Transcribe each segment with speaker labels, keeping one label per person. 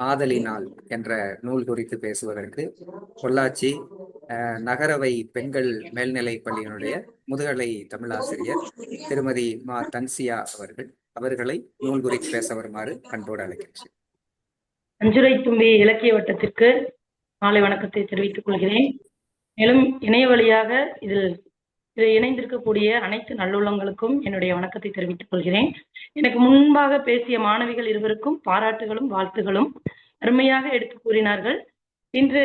Speaker 1: ஆதலினால் என்ற நூல் குறித்து பேசுவதற்கு பொள்ளாச்சி அஹ், நகரவை பெண்கள் மேல்நிலை பள்ளியினுடைய முதுகலை தமிழாசிரியர் திருமதி மா தன்சியா அவர்கள் அவர்களை நூல் குறித்து பேச வருமாறு அன்போடு அழைக்கிறேன்.
Speaker 2: அஞ்சுரை தும்பி இலக்கிய வட்டத்திற்கு மாலை வணக்கத்தை தெரிவித்துக் கொள்கிறேன். மேலும் இணைய வழியாக இதில் இதை இணைந்திருக்கக்கூடிய அனைத்து நல்லுள்ளங்களுக்கும் என்னுடைய வணக்கத்தை தெரிவித்துக் கொள்கிறேன். எனக்கு முன்பாக பேசிய மாணவிகள் இருவருக்கும் பாராட்டுகளும் வாழ்த்துகளும் அருமையாக எடுத்து கூறினார்கள். இன்று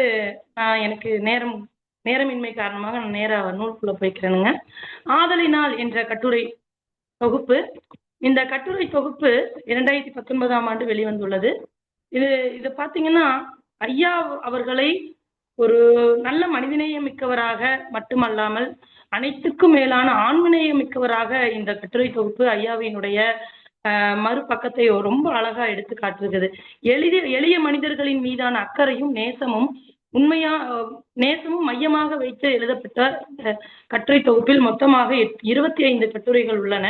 Speaker 2: நான் எனக்கு நேரம் நேரமின்மை காரணமாக நான் நேர நூல்குள்ள போய்க்கிறேனுங்க. ஆதலினால் என்ற கட்டுரை தொகுப்பு. இந்த கட்டுரை தொகுப்பு இரண்டாயிரத்தி பத்தொன்பதாம் ஆண்டு வெளிவந்துள்ளது. இது இது பாத்தீங்கன்னா ஐயா அவர்களை ஒரு நல்ல மனிதநேயம் மிக்கவராக மட்டுமல்லாமல் அனைத்துக்கும் மேலான ஆண்மநேயம் மிக்கவராக இந்த கட்டுரை தொகுப்பு ஐயாவினுடைய மறுபக்கத்தை ரொம்ப அழகா எடுத்து காட்டுகிறது எளிய எளிய மனிதர்களின் மீதான அக்கறையும் நேசமும் உண்மையா நேசமும் மையமாக வைத்து எழுதப்பட்ட கட்டுரை தொகுப்பில் மொத்தமாக இருபத்தி ஐந்து கட்டுரைகள் உள்ளன.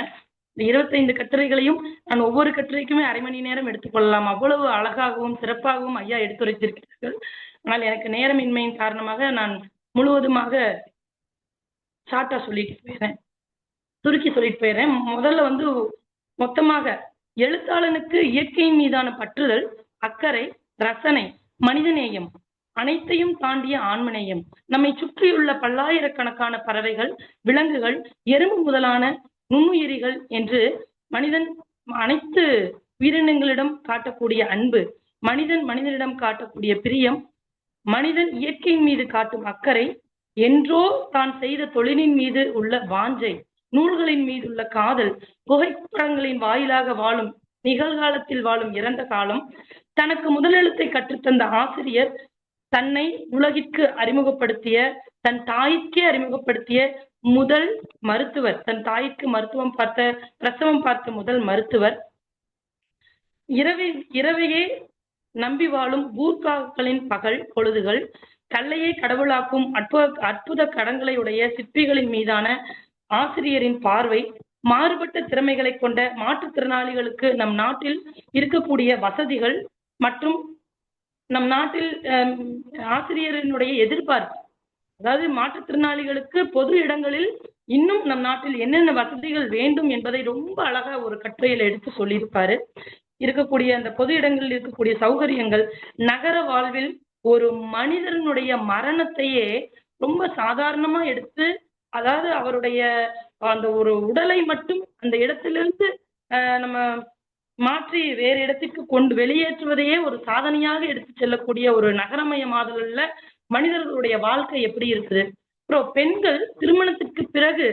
Speaker 2: இந்த இருபத்தைந்து கட்டுரைகளையும் நான் ஒவ்வொரு கட்டுரைக்குமே அரை மணி நேரம் எடுத்துக்கொள்ளலாம் அவ்வளவு அழகாகவும் சிறப்பாகவும் ஐயா எடுத்துரைத்திருக்கிறார்கள். ஆனால் எனக்கு நேரமின்மையின் காரணமாக நான் முழுவதுமாக ஷார்ட்டா சொல்லிட்டு போயிடுறேன். சுருக்கி சொல்லிட்டு போயிடுறேன். முதல்ல வந்து மொத்தமாக எழுத்தாளனுக்கு இயற்கையின் மீதான பற்றுதல் அக்கறை ரசனை மனிதநேயம் அனைத்தையும் தாண்டிய ஆன்மநேயம். நம்மை சுற்றியுள்ள பல்லாயிரக்கணக்கான பறவைகள் விலங்குகள் எறும்பு முதலான நுண்ணுயிரிகள் என்று மனிதன் அனைத்து உயிரினங்களிடம் காட்டக்கூடிய அன்பு மனிதன் மனிதனிடம் காட்டக்கூடிய பிரியம் மனிதன் இயற்கையின் மீது காட்டும் அக்கறை என்றோ தான் செய்த தொழிலின் மீது உள்ள வாஞ்சை நூல்களின் மீது உள்ள காதல் புகைப்படங்களின் வாயிலாக வாழும் நிகழ்காலத்தில் வாழும் இறந்த காலம் தனக்கு முதலெழுத்தை கற்றுத்தந்த ஆசிரியர் தன்னை உலகிற்கு அறிமுகப்படுத்திய தன் தாய்க்கே அறிமுகப்படுத்திய முதல் மருத்துவர் தன் தாய்க்கு மருத்துவம் பார்த்த பிரசவம் பார்த்த முதல் மருத்துவர். இரவி இரவையே நம்பி வாழும் பூர்காக்களின் பகல் பொழுதுகள் கல்லையை கடவுளாக்கும் அற்புத அற்புத கடங்களை உடைய சிற்பிகளின் மீதான ஆசிரியரின் பார்வை மாறுபட்ட திறமைகளை கொண்ட மாற்றுத்திறனாளிகளுக்கு நம் நாட்டில் இருக்கக்கூடிய வசதிகள் மற்றும் நம் நாட்டில் ஆசிரியரினுடைய எதிர்பார்ப்பு. அதாவது மாற்றுத்திறனாளிகளுக்கு பொது இடங்களில் இன்னும் நம் நாட்டில் என்னென்ன வசதிகள் வேண்டும் என்பதை ரொம்ப அழகா ஒரு கட்டுரையில எடுத்து சொல்லியிருப்பாரு. இருக்கக்கூடிய அந்த பொது இடங்களில் இருக்கக்கூடிய சௌகரியங்கள் நகர வாழ்வில் ஒரு மனிதனுடைய மரணத்தையே ரொம்ப சாதாரணமா எடுத்து அதாவது அவருடைய அந்த ஒரு உடலை மட்டும் அந்த இடத்திலிருந்து ஆஹ், நம்ம மாற்றி வேறு இடத்துக்கு கொண்டு வெளியேற்றுவதையே ஒரு சாதனையாக எடுத்து செல்லக்கூடிய ஒரு நகரமயமாதலில் மனிதர்களுடைய வாழ்க்கை எப்படி இருக்குது? அப்புறம் பெண்கள் திருமணத்திற்கு பிறகு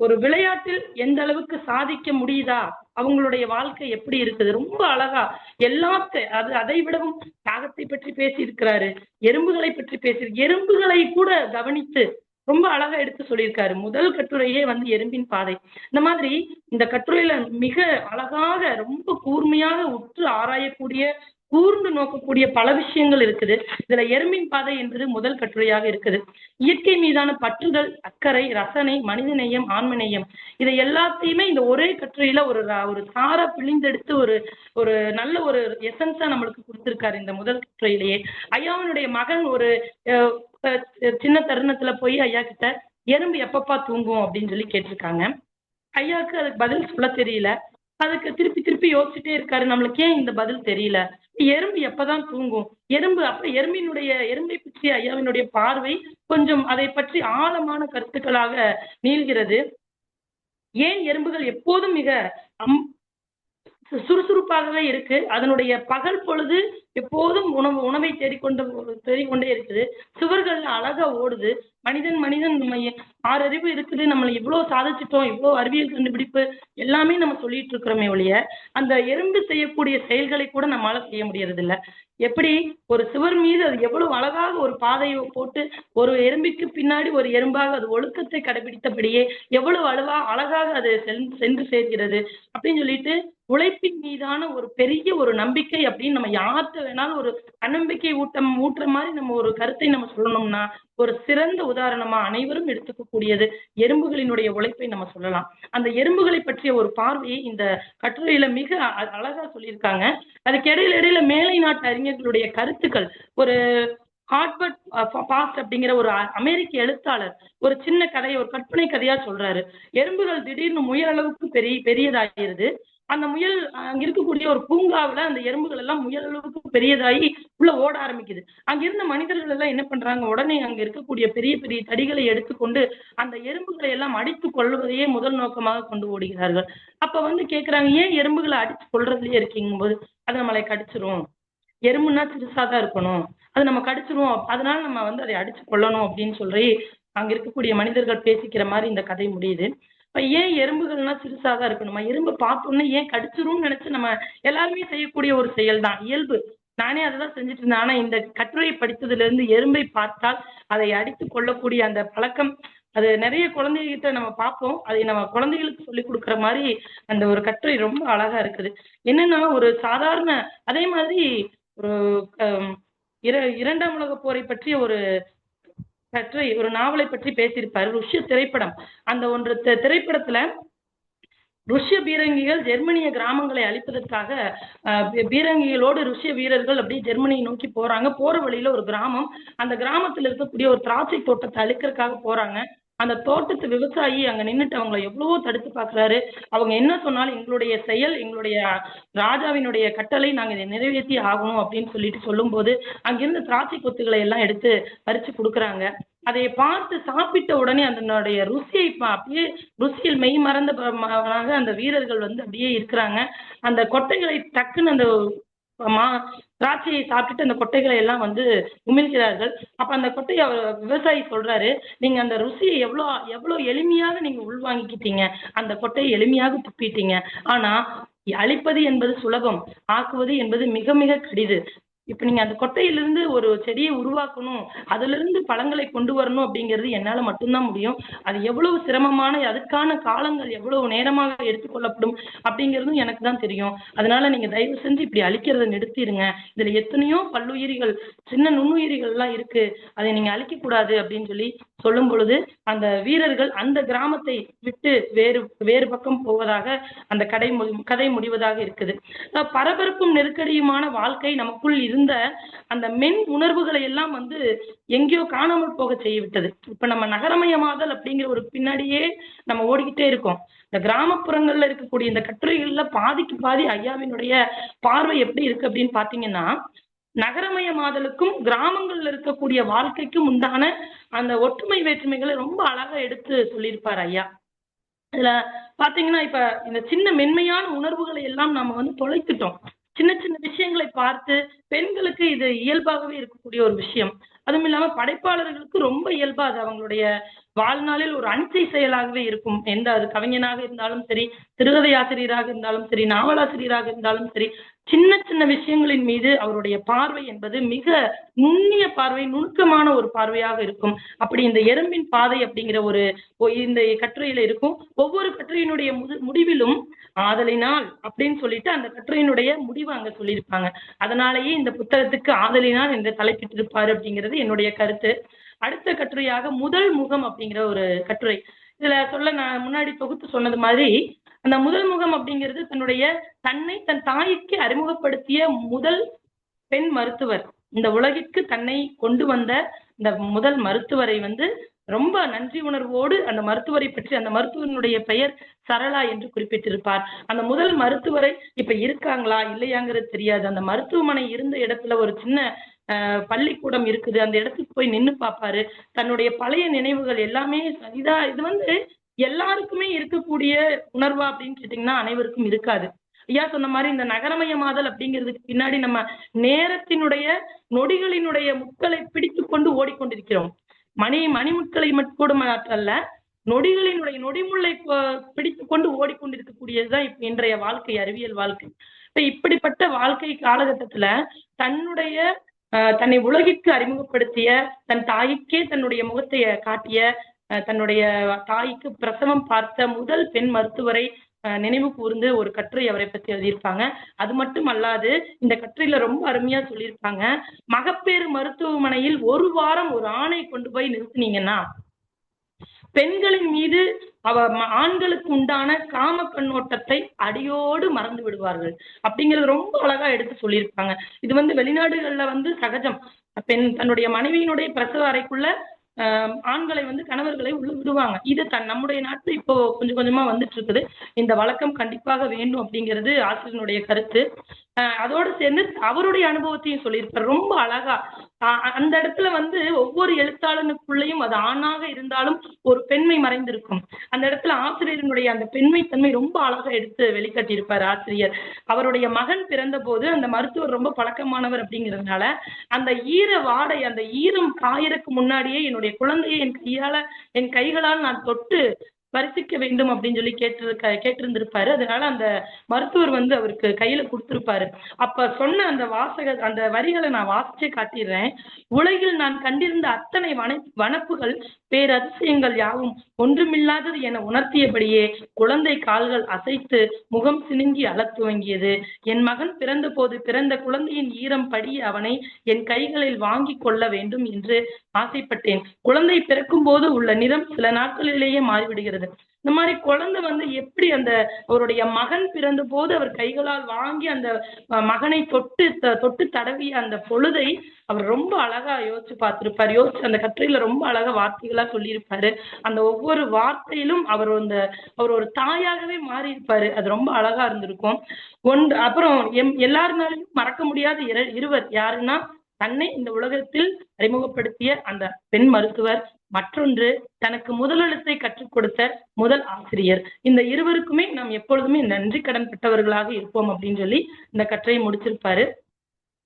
Speaker 2: ஒரு விளையாட்டில் எந்த அளவுக்கு சாதிக்க முடியுதா? அவங்களுடைய வாழ்க்கை எப்படி இருக்குது? ரொம்ப அழகா எல்லாத்த அது அதை விடவும் தாகத்தை பற்றி பேசி இருக்கிறாரு எறும்புகளை பற்றி பேசி எறும்புகளை கூட கவனித்து ரொம்ப அழகா எடுத்து சொல்லியிருக்காரு. முதல் கட்டுரையே வந்து எறும்பின் பாதை. இந்த மாதிரி இந்த கட்டுரையில மிக அழகாக ரொம்ப கூர்மையாக உற்று ஆராயக்கூடிய கூர்ந்து நோக்கக்கூடிய பல விஷயங்கள் இருக்குது. இதுல எறும்பின் பாதை என்பது முதல் கட்டுரையாக இருக்குது. இயற்கை மீதான பற்றுதல் அக்கறை ரசனை மனிதநேயம் ஆன்மநேயம் இதை எல்லாத்தையுமே இந்த ஒரே கட்டுரையில ஒரு ஒரு சாரா பிழிந்தெடுத்து ஒரு ஒரு நல்ல ஒரு எசன்ஸா நம்மளுக்கு கொடுத்திருக்காரு இந்த முதல் கட்டுரையிலேயே. ஐயாவினுடைய மகன் ஒரு அஹ், அஹ், சின்ன தருணத்துல போய் ஐயா கிட்ட எறும்பு எப்பப்பா தூங்கும்? அப்படின்னு சொல்லி கேட்டிருக்காங்க. ஐயாவுக்கு அதுக்கு பதில் சொல்ல தெரியல. அதுக்கு திருப்பி திருப்பி யோசிச்சுட்டே இருக்காரு. நம்மளுக்கு ஏன் இந்த பதில் தெரியல? எறும்பு எப்பதான் தூங்கும்? எறும்பு அப்ப எறும்பினுடைய எறும்பை பற்றி ஐயாவினுடைய பார்வை கொஞ்சம் அதை பற்றி ஆழமான கருத்துக்களாக நீள்கிறது. ஏன் எறும்புகள் எப்போதும் மிக அம் சு- சுறுசுறுப்பாகவே இருக்கு? அதனுடைய பகல் பொழுது எப்போதும் உணவு உணவை தேடிக்கொண்டு தேடிக்கொண்டே இருக்குது. சுவர்கள் அழகா ஓடுது. மனிதன் மனிதன் நம்ம ஆறு அறிவு இருக்குது. நம்மளை இவ்வளவு சாதிச்சிட்டோம் இவ்வளவு அறிவியல் கண்டுபிடிப்பு எல்லாமே நம்ம சொல்லிட்டு இருக்கிறோமே ஒழிய அந்த எறும்பு செய்யக்கூடிய செயல்களை கூட நம்மளால செய்ய முடியறது இல்ல எப்படி? ஒரு சுவர் மீது அது எவ்வளவு அழகாக ஒரு பாதையை போட்டு ஒரு எறும்பிக்கு பின்னாடி ஒரு எறும்பாக அது ஒழுக்கத்தை கடைபிடித்தபடியே எவ்வளவு அழகா அழகாக அது சென்று சேர்கிறது அப்படின்னு சொல்லிட்டு உழைப்பின் மீதான ஒரு பெரிய ஒரு நம்பிக்கை அப்படின்னு நம்ம யார்கிட்ட யாருக்கு வேணாலும் ஒரு தன்னம்பிக்கை ஊட்டம் ஊட்டுற மாதிரி நம்ம ஒரு கருத்தை நம்ம சொல்லணும்னா ஒரு சிறந்த உதாரணமா அனைவரும் எடுத்துக்கக்கூடியது எறும்புகளினுடைய உழைப்பை நம்ம சொல்லலாம். அந்த எறும்புகளை பற்றிய ஒரு பார்வையை இந்த கட்டுரையில மிக அழகா சொல்லியிருக்காங்க. அதுக்கு இடையில இடையில மேலை நாட்டு அறிஞர்களுடைய கருத்துக்கள் ஒரு ஹார்ட்வர்ட் பாஸ்ட் அப்படிங்கிற ஒரு அமெரிக்க எழுத்தாளர் ஒரு சின்ன கதையை ஒரு கற்பனை கதையா சொல்றாரு. எறும்புகள் திடீர்னு முயல் அளவுக்கு பெரிய பெரியதாகிறது. அந்த முயல் அங்க இருக்கக்கூடிய ஒரு பூங்காவுல அந்த எறும்புகள் எல்லாம் முயல் அளவுக்கு பெரியதாகி உள்ள ஓட ஆரம்பிக்குது. அங்க இருந்த மனிதர்கள் எல்லாம் என்ன பண்றாங்க? உடனே அங்க இருக்கக்கூடிய பெரிய பெரிய தடிகளை எடுத்துக்கொண்டு அந்த எறும்புகளை எல்லாம் அடித்து கொள்வதையே முதல் நோக்கமாக கொண்டு ஓடுகிறார்கள். அப்ப வந்து கேக்குறாங்க ஏன் எறும்புகளை அடிச்சு கொள்றதுலயே இருக்கீங்க போது அது நம்மளை கடிச்சிரும். எறும்புன்னா சிறுசாதான் இருக்கணும். அது நம்ம கடிச்சிரும். அதனால நம்ம வந்து அதை அடிச்சு கொள்ளணும் அப்படின்னு சொல்லி அங்க இருக்கக்கூடிய மனிதர்கள் பேசிக்கிற மாதிரி இந்த கதை முடியுது. இப்ப ஏன் எறும்புகள்னா இருக்கணும் இருக்கணுமா எறும்பு பார்த்தோன்னே ஏன் கடிச்சிரும்னு நினைச்சு நம்ம எல்லாருமே செய்யக்கூடிய ஒரு செயல் தான் இயல்பு. நானே அததான் செஞ்சுட்டு இருந்தேன். ஆனா இந்த கட்டுரையை படித்ததுல இருந்து எறும்பை பார்த்தால் அதை அடித்து கொள்ளக்கூடிய அந்த பழக்கம் அது நிறைய குழந்தைகிட்ட நம்ம பார்ப்போம். அதை நம்ம குழந்தைகளுக்கு சொல்லி கொடுக்குற மாதிரி அந்த ஒரு கட்டுரை ரொம்ப அழகா இருக்குது. என்னன்னா ஒரு சாதாரண அதே மாதிரி ஒரு இர- இரண்டாம் உலக போரை பற்றிய ஒரு பற்றி ஒரு நாவலை பற்றி பேசியிருப்பாரு. ருஷ்ய திரைப்படம். அந்த ஒன்று திரைப்படத்துல ருஷ்ய பீரங்கிகள் ஜெர்மனிய கிராமங்களை அழிப்பதற்காக பீரங்கிகளோடு ருஷ்ய வீரர்கள் அப்படியே ஜெர்மனியை நோக்கி போறாங்க. போற வழியில ஒரு கிராமம். அந்த கிராமத்துல இருக்கக்கூடிய ஒரு திராட்சை தோட்டத்தை அழிக்கிறதுக்காக போறாங்க. அந்த தோட்டத்து விவசாயி அங்க நின்றுட்டு அவங்கள எவ்வளவோ தடுத்து பாக்குறாரு. அவங்க என்ன சொன்னாலும் எங்களுடைய செயல் எங்களுடைய ராஜாவினுடைய கட்டளை நாங்க இதை நிறைவேற்றி ஆகணும் அப்படின்னு சொல்லிட்டு சொல்லும்போது அங்கிருந்து திராட்சை கொத்துகளை எல்லாம் எடுத்து பறிச்சு கொடுக்குறாங்க. அதை பார்த்து சாப்பிட்ட உடனே அதனுடைய ருசியை பா- அப்படியே ருசியில் மெய் மறந்த அந்த வீரர்கள் வந்து அப்படியே இருக்கிறாங்க. அந்த கொட்டைகளை டக்குன்னு அந்த மா திராட்சையை சாப்பிட்டுட்டு அந்த கொட்டைகளை எல்லாம் வந்து உமிழ்கிறார்கள். அப்ப அந்த கொட்டையை அவர் விவசாயி சொல்றாரு நீங்க அந்த ருசியை எவ்வளோ எவ்வளோ எளிமையாக நீங்க உள்வாங்கிக்கிட்டீங்க. அந்த கொட்டையை எளிமையாக துப்பிட்டீங்க. ஆனா அழிப்பது என்பது சுலபம். ஆக்குவது என்பது மிக மிக கடிது. இப்ப நீங்க அந்த கொட்டையிலிருந்து ஒரு செடியை உருவாக்கணும் அதுல இருந்து பழங்களை கொண்டு வரணும் அப்படிங்கிறது என்னால மட்டும்தான் முடியும். அது எவ்வளவு சிரமமான அதுக்கான காலங்கள் எவ்வளவு நேரமாக எடுத்துக்கொள்ளப்படும் அப்படிங்கிறதும் எனக்கு தான் தெரியும். அதனால நீங்க தயவு செஞ்சு இப்படி அழிக்கிறத நிறுத்திடுங்க. இதுல எத்தனையோ பல்லுயிரிகள் சின்ன நுண்ணுயிரிகள் எல்லாம் இருக்கு. அதை நீங்க அழிக்க கூடாது அப்படின்னு சொல்லி சொல்லும் பொழுது அந்த வீரர்கள் அந்த கிராமத்தை விட்டு வேறு வேறு பக்கம் போவதாக அந்த கடை கதை முடிவதாக இருக்குது. பரபரப்பும் நெருக்கடியுமான வாழ்க்கை நமக்குள் இருந்து அந்த மென் உணர்வுகளை எல்லாம் வந்து எங்கேயோ காணாமல் போக செய்யவிட்டது இப்ப நம்ம நகரமயமாதல் அப்படிங்கிற ஒரு பின்னாடியே நம்ம ஓடிக்கிட்டே இருக்கோம். இந்த கிராமப்புறங்கள்ல இருக்கக்கூடிய இந்த கட்டுரைகள்ல பாதிக்கு பாதி ஐயாவினுடைய பார்வை எப்படி இருக்கு அப்படின்னு பாத்தீங்கன்னா நகரமயமாதலுக்கும் கிராமங்கள்ல இருக்கக்கூடிய வாழ்க்கைக்கும் உண்டான அந்த ஒற்றுமை வேற்றுமைகளை ரொம்ப அழகா எடுத்து சொல்லியிருப்பார் ஐயா. இதுல பாத்தீங்கன்னா இப்ப இந்த சின்ன மென்மையான உணர்வுகளை எல்லாம் நம்ம வந்து தொலைத்துட்டோம். சின்ன சின்ன விஷயங்களை பார்த்து பெண்களுக்கு இது இயல்பாகவே இருக்கக்கூடிய ஒரு விஷயம். அதுவும் இல்லாம படைப்பாளர்களுக்கு ரொம்ப இயல்பா அது அவங்களுடைய வாழ்நாளில் ஒரு அஞ்சை செயலாகவே இருக்கும். எந்த அது கவிஞனாக இருந்தாலும் சரி திருகதை ஆசிரியராக இருந்தாலும் சரி நாவலாசிரியராக இருந்தாலும் சரி சின்ன சின்ன விஷயங்களின் மீது அவருடைய பார்வை என்பது மிக நுண்ணிய பார்வை நுணுக்கமான ஒரு பார்வையாக இருக்கும். அப்படி இந்த எறும்பின் பாதை அப்படிங்கிற ஒரு இந்த கட்டுரையில இருக்கும். ஒவ்வொரு கட்டுரையினுடைய முது- முடிவிலும் ஆதலினால் அப்படின்னு சொல்லிட்டு அந்த கட்டுரையினுடைய முடிவு அங்க சொல்லியிருப்பாங்க. அதனாலேயே இந்த புத்தகத்துக்கு ஆதலினால் என்று தலைப்பிட்டிருப்பாரு அப்படிங்கிறது என்னுடைய கருத்து. அடுத்த கட்டுரையாக முதல் முகம் அப்படிங்கிற ஒரு கட்டுரை. இதுல சொல்ல நான் முன்னாடி தொகுத்து சொன்னது மாதிரி அந்த முதல் முகம் அப்படிங்கிறது தன்னுடைய தன்னை தன் தாய்க்கு அறிமுகப்படுத்திய முதல் பெண் மருத்துவர். இந்த உலகிற்கு தன்னை கொண்டு வந்த இந்த முதல் மருத்துவரை வந்து ரொம்ப நன்றி உணர்வோடு அந்த மருத்துவரை பற்றி அந்த மருத்துவனுடைய பெயர் சரளா என்று குறிப்பிட்டிருப்பார். அந்த முதல் மருத்துவரை இப்ப இருக்காங்களா இல்லையாங்கிறது தெரியாது. அந்த மருத்துவமனை இருந்த இடத்துல ஒரு சின்ன பள்ளிக்கூடம் இருக்குது. அந்த இடத்துக்கு போய் நின்னு பார்ப்பாரு தன்னுடைய பழைய நினைவுகள் எல்லாமே இதா இது வந்து எல்லாருக்குமே இருக்கக்கூடிய உணர்வா அப்படின்னு கேட்டீங்கன்னா அனைவருக்கும் இருக்காது. ஐயா சொன்ன மாதிரி இந்த நகரமயமாதல் அப்படிங்கிறதுக்கு பின்னாடி நம்ம நேரத்தினுடைய நொடிகளினுடைய முட்களை பிடித்து கொண்டு ஓடிக்கொண்டிருக்கிறோம். மணி மணிமுட்களை மட்டும் கூட அல்ல நொடிகளினுடைய நொடிமுல்லை பிடித்து கொண்டு ஓடிக்கொண்டிருக்கக்கூடியதுதான் இப்ப இன்றைய வாழ்க்கை அறிவியல் வாழ்க்கை. இப்ப இப்படிப்பட்ட வாழ்க்கை காலகட்டத்துல தன்னுடைய தன்னை உலகிற்கு அறிமுகப்படுத்திய தன் தாய்க்கே தன்னுடைய முகத்தை காட்டிய தன்னுடைய தாய்க்கு பிரசவம் பார்த்த முதல் பெண் மருத்துவரை நினைவு கூர்ந்து ஒரு கட்டுரை அவரை பத்தி எழுதியிருப்பாங்க. அது மட்டும் அல்லாது இந்த கட்டுரையில ரொம்ப அருமையா சொல்லியிருப்பாங்க. மகப்பேறு மருத்துவமனையில் ஒரு வாரம் ஒரு ஆணை கொண்டு போய் நிறுத்தினீங்கன்னா பெண்களின் மீது அவ ஆண்களுக்கு உண்டான காம கண்ணோட்டத்தை அடியோடு மறந்து விடுவார்கள். அப்படிங்கறது ரொம்ப அழகா எடுத்து சொல்லியிருப்பாங்க இது வந்து வெளிநாடுகள்ல வந்து சகஜம். பெண் தன்னுடைய மனைவியினுடைய பிரசவ அறைக்குள்ள ஆஹ், ஆண்களை வந்து கணவர்களை உள்ள விடுவாங்க. இது தன் நம்முடைய நாட்டுல இப்போ கொஞ்சம் கொஞ்சமா வந்துட்டு இருக்குது இந்த வழக்கம் கண்டிப்பாக வேண்டும் அப்படிங்கிறது ஆசிரியனுடைய கருத்து. ஆஹ், அதோடு சேர்ந்து அவருடைய அனுபவத்தையும் சொல்லியிருப்பார். ரொம்ப அழகா அந்த இடத்துல வந்து ஒவ்வொரு எழுத்தாளனுக்குள்ளேயும் அது ஆணாக இருந்தாலும் ஒரு பெண்மை மறைந்திருக்கும். அந்த இடத்துல ஆசிரியரினுடைய அந்த பெண்மை தன்மை ரொம்ப அழகா எடுத்து வெளிக்காட்டியிருப்பார் ஆசிரியர். அவருடைய மகன் பிறந்த போது அந்த மருத்துவர் ரொம்ப பழக்கமானவர் அப்படிங்கிறதுனால அந்த ஈர வாடை அந்த ஈரம் காயறக்கு முன்னாடியே என்னுடைய குழந்தையை என் கையால என் கைகளால் நான் தொட்டு பரிசிக்க வேண்டும் அப்படின்னு சொல்லி கேட்டு கேட்டிருந்திருப்பாரு. அதனால அந்த மருத்துவர் வந்து அவருக்கு கையில கொடுத்திருப்பாரு. அப்ப சொன்ன அந்த வாசக அந்த வரிகளை நான் வாசிச்சே காட்டிடுறேன். உலகில் நான் கண்டிருந்த அத்தனை வன வனப்புகள் பேரதிசயங்கள் யாவும் ஒன்றுமில்லாதது என உணர்த்தியபடியே குழந்தை கால்கள் அசைத்து முகம் சினுங்கி அழத் துவங்கியது. என் மகன் பிறந்த போது பிறந்த குழந்தையின் ஈரம் படிய அவனை என் கைகளில் வாங்கி கொள்ள வேண்டும் என்று ஆசைப்பட்டேன். குழந்தை பிறக்கும் போது உள்ள நிறம் சில நாட்களிலேயே மாறிவிடுகிறது. இந்த மாதிரி குழந்தை வந்து எப்படி அந்த அவருடைய மகன் பிறந்த போது அவர் கைகளால் வாங்கி அந்த மகனை தொட்டு தொட்டு தடவிய அந்த பொழுதை அவர் ரொம்ப அழகா யோசிச்சு பார்த்திருப்பார். யோசிச்சு அந்த கட்டுரையில ரொம்ப அழகா வார்த்தைகளா சொல்லியிருப்பாரு. அந்த ஒவ்வொரு வார்த்தையிலும் அவர் அந்த அவர் ஒரு தாயாகவே மாறி இருப்பாரு அது ரொம்ப அழகா இருந்திருக்கும். ஒன்று அப்புறம் எம் எல்லாருனாலையும் மறக்க முடியாத இருவர் யாருன்னா தன்னை இந்த உலகத்தில் அறிமுகப்படுத்திய அந்த பெண் மருத்துவர் மற்றொன்று தனக்கு முதலெழுத்தை கற்றுக் கொடுத்த முதல் ஆசிரியர். இந்த இருவருக்குமே நாம் எப்பொழுதுமே நன்றி கடன் பெற்றவர்களாக இருப்போம் அப்படின்னு சொல்லி இந்த கற்றையை முடிச்சிருப்பாரு.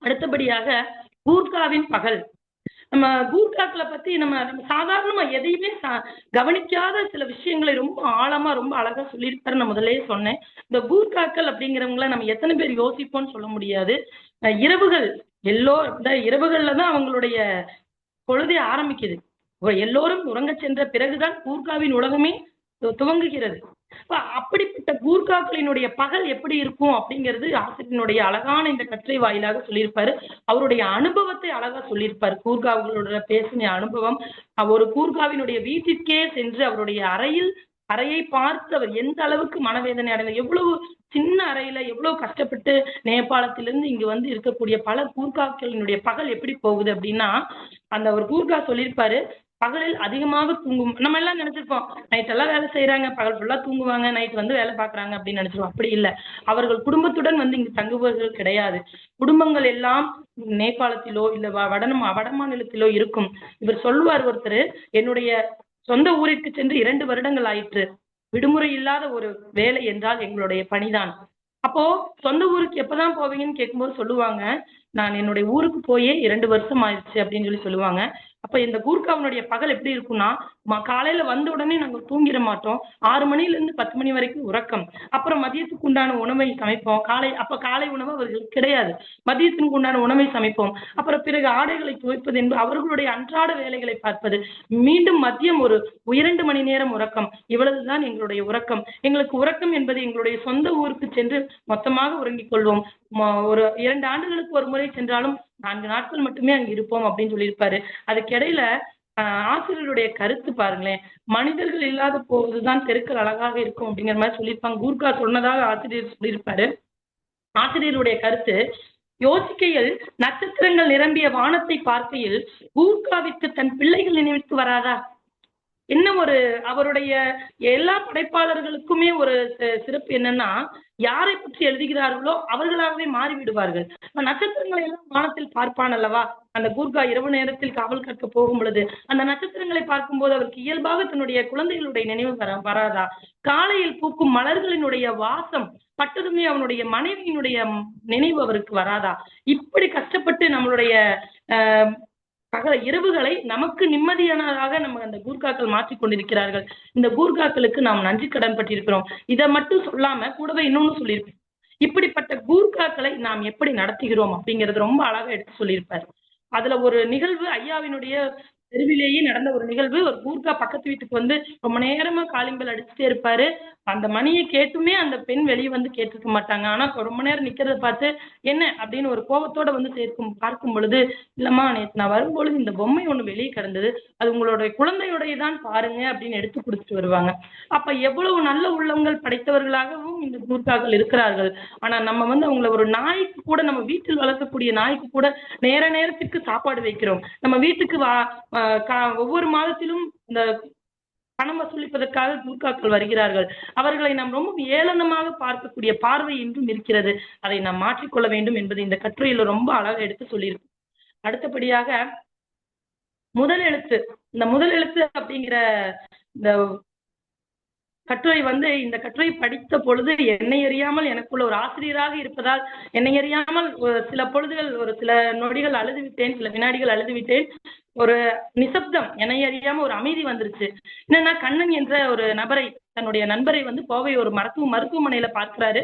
Speaker 2: அடுத்தபடியாக கூர்காவின் பகல். நம்ம கூர்காக்களை பத்தி நம்ம நம்ம சாதாரணமா எதையுமே கவனிக்காத சில விஷயங்களை ரொம்ப ஆழமா ரொம்ப அழகா சொல்லியிருப்பாரு நான் முதலே சொன்னேன். இந்த கூர்காக்கள் அப்படிங்கிறவங்கள நம்ம எத்தனை பேர் யோசிப்போம்னு சொல்ல முடியாது. இரவுகள் எல்லோ இந்த இரவுகள்ல தான் அவங்களுடைய பொழுதே ஆரம்பிக்குது. எல்லோரும் உறங்கச் சென்ற பிறகுதான் கூர்காவின் உலகமே துவங்குகிறது. அப்படிப்பட்ட கூர்காக்களினுடைய பகல் எப்படி இருக்கும் அப்படிங்கிறது ஆசிரியனுடைய அழகான இந்த கட்டுரை வாயிலாக சொல்லியிருப்பாரு. அவருடைய அனுபவத்தை அழகா சொல்லியிருப்பாரு. கூர்காவுகளோட பேசின அனுபவம் ஒரு கூர்காவினுடைய வீட்டிற்கே சென்று அவருடைய அறையில் அறையை பார்த்து அவர் எந்த அளவுக்கு மனவேதனை அடைந்தார் எவ்வளவு சின்ன அறையில எவ்வளவு கஷ்டப்பட்டு நேபாளத்திலிருந்து இங்க வந்து இருக்கக்கூடிய பல கூர்காக்களினுடைய பகல் எப்படி போகுது அப்படின்னா அந்த ஒரு கூர்கா சொல்லியிருப்பாரு பகலில் அதிகமாக தூங்கும். நம்ம எல்லாம் நினைச்சிருப்போம் நைட் எல்லாம் வேலை செய்யறாங்க பகல் ஃபுல்லா தூங்குவாங்க நைட் வந்து வேலை பாக்குறாங்க அப்படின்னு நினைச்சிருவோம். அப்படி இல்ல. அவர்கள் குடும்பத்துடன் வந்து இங்கு தங்குபவர்கள் கிடையாது. குடும்பங்கள் எல்லாம் நேபாளத்திலோ இல்ல வ- வட வட மாநிலத்திலோ இருக்கும். இவர் சொல்லுவார் ஒருத்தர் என்னுடைய சொந்த ஊருக்கு சென்று இரண்டு வருடங்கள் ஆயிற்று. விடுமுறை இல்லாத ஒரு வேலை என்றால் எங்களுடைய பணிதான். அப்போ சொந்த ஊருக்கு எப்பதான் போவீங்கன்னு கேட்கும்போது சொல்லுவாங்க நான் என்னுடைய ஊருக்கு போயே இரண்டு வருஷம் ஆயிடுச்சு அப்படின்னு சொல்லி சொல்லுவாங்க. அப்ப இந்த கூர்காவனுடைய பகல் எப்படி இருக்கும்னா காலையில வந்த உடனே நாங்க தூங்கிட மாட்டோம். ஆறு மணில இருந்து பத்து மணி வரைக்கும் உறக்கம். அப்புறம் மதியத்துக்கு உண்டான உணவை சமைப்போம். காலை அப்ப காலை உணவு அவர்களுக்கு கிடையாது. மதியத்திற்கு உண்டான உணவை சமைப்போம். அப்புறம் பிறகு ஆடைகளை துவைப்பது என்பது அவர்களுடைய அன்றாட வேலைகளை பார்ப்பது. மீண்டும் மதியம் ஒரு இரண்டு மணி நேரம் உறக்கம். இவ்வளவுதான் எங்களுடைய உறக்கம். எங்களுக்கு உறக்கம் என்பது எங்களுடைய சொந்த ஊருக்கு சென்று மொத்தமாக உறங்கிக் கொள்வோம். ஒரு இரண்டு ஆண்டுகளுக்கு ஒரு முறை சென்றாலும் நான்கு நாட்கள் மட்டுமே அங்க இருப்போம் அப்படின்னு சொல்லியிருப்பாரு. அதுக்கிடையில ஆஹ், ஆசிரியருடைய கருத்து பாருங்களேன். மனிதர்கள் இல்லாத போதுதான் தெருக்கள் அழகாக இருக்கும் அப்படிங்கிற மாதிரி சொல்லியிருப்பாங்க. கூர்கா சொன்னதாக ஆசிரியர் சொல்லியிருப்பாரு. ஆசிரியருடைய கருத்து யோசிக்கையில் நட்சத்திரங்கள் நிரம்பிய வானத்தை பார்க்கையில் கூர்காவிற்கு தன் பிள்ளைகள் நினைவுக்கு வராதா? இன்னும் ஒரு அவருடைய எல்லா படைப்பாளர்களுக்குமே ஒரு சிறப்பு என்னன்னா யாரை பற்றி எழுதுகிறார்களோ அவர்களாகவே மாறிவிடுவார்கள். நட்சத்திரங்களை எல்லாம் வானத்தில் பார்ப்பான் அல்லவா? அந்த கூர்கா இரவு நேரத்தில் காவல் கற்க போகும் பொழுது அந்த நட்சத்திரங்களை பார்க்கும்போது அவருக்கு இயல்பாக தன்னுடைய குழந்தைகளுடைய நினைவு வர வராதா? காலையில் பூக்கும் மலர்களினுடைய வாசம் பட்டதுமே அவனுடைய மனைவியினுடைய நினைவு அவருக்கு வராதா? இப்படி கஷ்டப்பட்டு நம்மளுடைய ஆஹ், பகல இரவுகளை நமக்கு நிம்மதியானதாக நம்ம அந்த கூர்காக்கள் மாற்றிக் கொண்டிருக்கிறார்கள். இந்த கூர்காக்களுக்கு நாம் நன்றி கடன் பட்டிருக்கிறோம். இதை மட்டும் சொல்லாம கூடவே இன்னொன்னு சொல்லியிருப்பேன். இப்படிப்பட்ட கூர்காக்களை நாம் எப்படி நடத்துகிறோம் அப்படிங்கறது ரொம்ப அழகா எடுத்து சொல்லியிருப்பார். அதுல ஒரு நிகழ்வு ஐயாவினுடைய தெருவிலேயே நடந்த ஒரு நிகழ்வு. ஒரு கூர்க்கா பக்கத்து வீட்டுக்கு வந்து ரொம்ப நேரமா காலிங் பெல் அடிச்சுட்டே இருப்பாரு. அந்த மணியை கேட்டுமே அந்த பெண் வெளியே வந்து கேட்டிருக்க மாட்டாங்க. ஆனா ரொம்ப நேரம் நிக்கிறத பார்த்து என்ன? அப்படின்னு ஒரு கோபத்தோட வந்து சேர்க்கும் பார்க்கும் பொழுது இல்லம்மா நேற்று நான் வரும்பொழுது இந்த பொம்மை ஒண்ணு வெளியே கிடந்தது. அது உங்களுடைய குழந்தையுடைய தான் பாருங்க அப்படின்னு எடுத்து கொடுத்துட்டு வருவாங்க. அப்ப எவ்வளவு நல்ல உள்ளங்கள் படைத்தவர்களாகவும் இந்த கூர்க்காக்கள் இருக்கிறார்கள். ஆனா நம்ம வந்து அவங்கள ஒரு நாய்க்கு கூட நம்ம வீட்டில் வளர்க்கக்கூடிய நாய்க்கு கூட நேர நேரத்துக்கு சாப்பாடு வைக்கிறோம். நம்ம வீட்டுக்கு வா ஒவ்வொரு மாதத்திலும் இந்த பணம் வசூலிப்பதற்காக கூர்க்காக்கள் வருகிறார்கள். அவர்களை நாம் ரொம்ப ஏளனமாக பார்க்கக்கூடிய பார்வை இன்றும் இருக்கிறது. அதை நாம் மாற்றிக்கொள்ள வேண்டும் என்பது இந்த கட்டுரையில ரொம்ப அழகா எடுத்து சொல்லியிருக்கும் அடுத்தபடியாக முதல் எழுத்து இந்த முதல் எழுத்து அப்படிங்கிற இந்த கட்டுரை வந்து இந்த கட்டுரை படித்த பொழுது என்னை அறியாமல் எனக்குள்ள ஒரு ஆசிரியராக இருப்பதால் என்னை அறியாமல் சில பொழுதுகள் ஒரு சில நொடிகள் அழுது விட்டேன் சில வினாடிகள் அழுது விட்டேன். ஒரு நிசப்தம் என்னை அறியாம ஒரு அமைதி வந்துருச்சு. என்னன்னா கண்ணன் என்ற ஒரு நபரை தன்னுடைய நண்பரை வந்து கோவை ஒரு மருத்துவ மருத்துவமனையில பார்க்கிறாரு.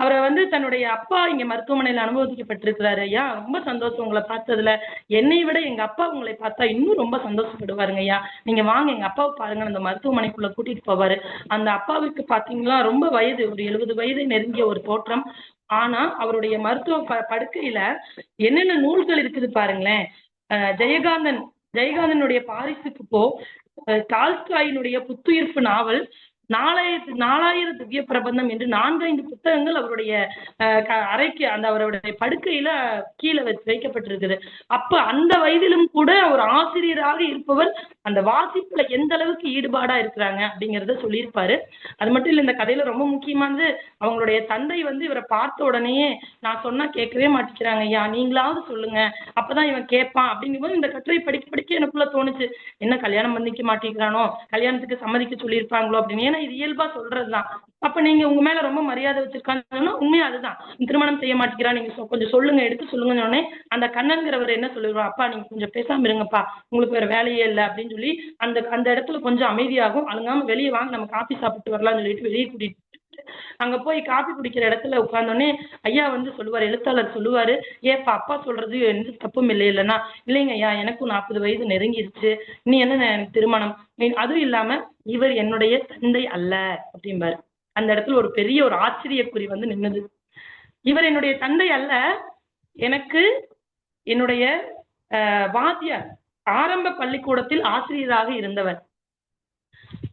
Speaker 2: அவரை வந்து தன்னுடைய அப்பா இங்க மருத்துவமனையில அனுபவிக்கப்பட்டிருக்கிறாரு ஐயா. ரொம்ப சந்தோஷம் உங்களை பார்த்ததுல. என்னை விட எங்க அப்பா உங்களை பார்த்தா இன்னும் ரொம்ப சந்தோஷப்படுவாருங்க ஐயா. நீங்க வாங்க எங்க அப்பாவை பாருங்க. அந்த மருத்துவமனைக்குள்ள கூட்டிட்டு போவாரு. அந்த அப்பாவுக்கு பாத்தீங்களா ரொம்ப வயது ஒரு எழுபது வயதை நெருங்கிய ஒரு தோற்றம். ஆனா அவருடைய மருத்துவ ப படுக்கையில என்னென்ன நூல்கள் இருக்குது பாருங்களேன். ஜெயகாந்தன் ஜெயகாந்தனுடைய பாரிசுக்கு போ டால்ஸ்டாயினுடைய புத்துயிர்ப்பு நாவல் நாலாயிரத்து நாலாயிரம் திவ்ய பிரபந்தம் என்று நான்கைந்து புத்தகங்கள் அவருடைய அறைக்கு அந்த அவருடைய படுக்கையில கீழே வைக்கப்பட்டிருக்குது. அப்ப அந்த வயதிலும் கூட ஒரு ஆசிரியராக இருப்பவர் அந்த வாசிப்புல எந்த அளவுக்கு ஈடுபாடா இருக்கிறாங்க அப்படிங்கறத சொல்லியிருப்பாரு. அது மட்டும் இல்ல இந்த கதையில ரொம்ப முக்கியமானது அவங்களுடைய தந்தை வந்து இவரை பார்த்த உடனேயே நான் சொன்னா கேட்கவே மாட்டேங்கிறாங்க ஐயா நீங்களாவது சொல்லுங்க. அப்பதான் இவன் கேட்பான். அப்படிங்கும்போது இந்த கட்டுரை படிக்க படிக்க எனக்குள்ள தோணுச்சு. என்ன கல்யாணம் பண்ணிக்க மாட்டேங்கிறானோ? கல்யாணத்துக்கு சம்மதிக்க சொல்லியிருப்பாங்களோ? அப்படின்னு. ஏன்னா இது இயல்பா சொல்றதுதான். அப்ப நீங்க உங்க மேல ரொம்ப மரியாதை வச்சிருக்காங்கன்னா உண்மையா அதுதான். திருமணம் செய்ய மாட்டேங்கிறா நீங்க கொஞ்சம் சொல்லுங்க எடுத்து சொல்லுங்கன்னு உடனே அந்த கண்ணன்கிறவர் என்ன சொல்லிடுவார் அப்பா நீங்க கொஞ்சம் பேசாம இருங்கப்பா. உங்களுக்கு வேற வேலையே இல்லை. அப்படின்னு சொல்லி அந்த அந்த இடத்துல கொஞ்சம் அமைதியாகும் அழுங்காம வெளியே வாங்க நம்ம காஃபி சாப்பிட்டு வரலாம்னு சொல்லிட்டு வெளியே கூட்டிட்டு அங்க போய் காபி குடிக்கிற இடத்துல உட்கார்ந்தோடனே ஐயா வந்து சொல்லுவார் எழுத்தாளர் சொல்லுவாரு ஏப்பா அப்பா சொல்றது எந்த தப்பும் இல்லை இல்லைன்னா இல்லைங்க ஐயா எனக்கும் நாற்பது வயது நெருங்கிருச்சு நீ என்ன எனக்கு திருமணம் அதுவும் இல்லாம இவர் என்னுடைய தந்தை அல்ல அப்படிம்பாரு. அந்த இடத்துல ஒரு பெரிய ஒரு ஆச்சரியக்குறி வந்து நின்னது. இவர் என்னுடைய தந்தை அல்ல எனக்கு என்னுடைய அஹ், வாத்தியார் ஆரம்ப பள்ளிக்கூடத்தில் ஆசிரியராக இருந்தவர்.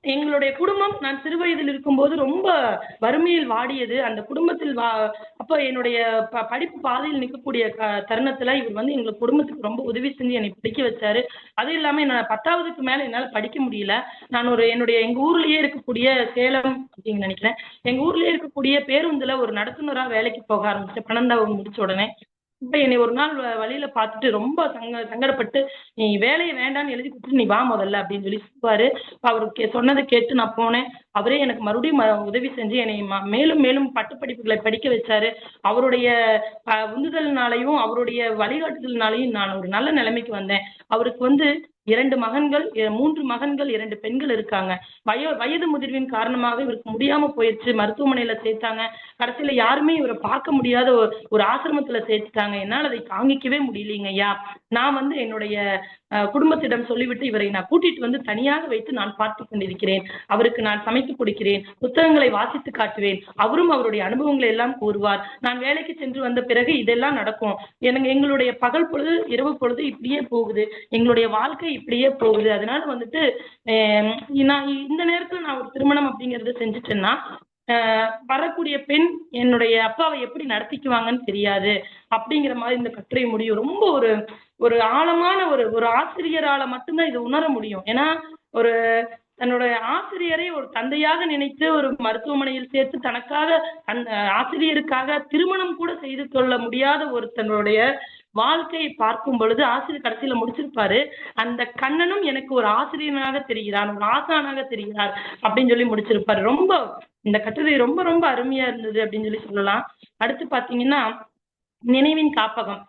Speaker 2: எங்களுடைய குடும்பம் நான் சிறுவயதில் இருக்கும்போது ரொம்ப வறுமையில் வாடியது. அந்த குடும்பத்தில் வா அப்போ என்னுடைய ப படிப்பு பாதையில் நிற்கக்கூடிய க தருணத்துல இவர் வந்து எங்களுக்கு குடும்பத்துக்கு ரொம்ப உதவி செஞ்சு என்னை படிக்க வச்சாரு. அதுவும் இல்லாம என்ன பத்தாவதுக்கு மேல என்னால படிக்க முடியல. நான் ஒரு என்னுடைய எங்க ஊர்லயே இருக்கக்கூடிய சேலம் அப்படின்னு நினைக்கிறேன். எங்க ஊர்லயே இருக்கக்கூடிய பேருந்துல ஒரு நடத்துனரா வேலைக்கு போக ஆரம்பிச்சேன். பன்னெண்டாவது முடிச்ச உடனே. என்னை ஒரு நாள் வழியில பார்த்துட்டு ரொம்ப சங்க சங்கடப்பட்டு நீ வேலையை வேண்டாம்னு எழுதி கொடுத்துட்டு நீ வா முதல்ல அப்படின்னு சொல்லி சொல்லுவாரு. அவரு சொன்னதை கேட்டு நான் போனேன். அவரே எனக்கு மறுபடியும் உதவி செஞ்சு என்னை ம- மேலும் மேலும் பட்டப்படிப்புகளை படிக்க வச்சாரு. அவருடைய உந்துதல்னாலையும் அவருடைய வழிகாட்டுதல்னாலையும் நான் ஒரு நல்ல நிலைமைக்கு வந்தேன். அவருக்கு வந்து இரண்டு மகன்கள் மூன்று மகன்கள் இரண்டு பெண்கள் இருக்காங்க. வய வயது முதிர்வின் காரணமாக இவருக்கு முடியாம போயிடுச்சு மருத்துவமனையில சேர்த்தாங்க. கடைசியில யாருமே இவரை பார்க்க முடியாத ஒரு ஆசிரமத்துல சேர்த்துட்டாங்க. என்னால் அதை தாங்கிக்கவே முடியலீங்க ஐயா. நான் வந்து என்னுடைய குடும்பத்திடம் சொல்லிவிட்டு இவரை நான் கூட்டிட்டு வந்து தனியாக வைத்து நான் பார்த்து கொண்டிருக்கிறேன். அவருக்கு நான் சமைத்து கொடுக்கிறேன். புத்தகங்களை வாசித்து காட்டுவேன். அவரும் அவருடைய அனுபவங்களை எல்லாம் கூறுவார். நான் வேலைக்கு சென்று வந்த பிறகு இதெல்லாம் நடக்கும். எனக்கு எங்களுடைய பகல் பொழுது இரவு பொழுது இப்படியே போகுது. எங்களுடைய வாழ்க்கை இப்படியே போகுது. அதனால வந்துட்டு நான் இந்த நேரத்துல நான் ஒரு திருமணம் அப்படிங்கறத செஞ்சுட்டேன்னா வரக்கூடிய பெண் என்னுடைய அப்பாவை எப்படி நடத்திக்குவாங்கன்னு தெரியாது. அப்படிங்கிற மாதிரி இந்த கட்டுரை முடியும். ரொம்ப ஒரு ஒரு ஆழமான ஒரு ஒரு ஆசிரியரால மட்டும்தான் இதை உணர முடியும். ஏன்னா ஒரு தன்னுடைய ஆசிரியரை ஒரு தந்தையாக நினைத்து ஒரு மருத்துவமனையில் சேர்த்து தனக்காக அந்த ஆசிரியருக்காக திருமணம் கூட செய்து கொள்ள முடியாத ஒரு தன்னுடைய வாழ்க்கையை பார்க்கும் பொழுது ஆசிரியர் கடைசியில முடிச்சிருப்பாரு. அந்த கண்ணனும் எனக்கு ஒரு ஆசிரியனாக தெரிகிறார் ஒரு ஆசானாக தெரிகிறார் அப்படின்னு சொல்லி முடிச்சிருப்பாரு. ரொம்ப இந்த கட்டுரை ரொம்ப ரொம்ப அருமையா இருந்தது அப்படின்னு சொல்லி சொல்லலாம். அடுத்து பாத்தீங்கன்னா நினைவின் காப்பகம்.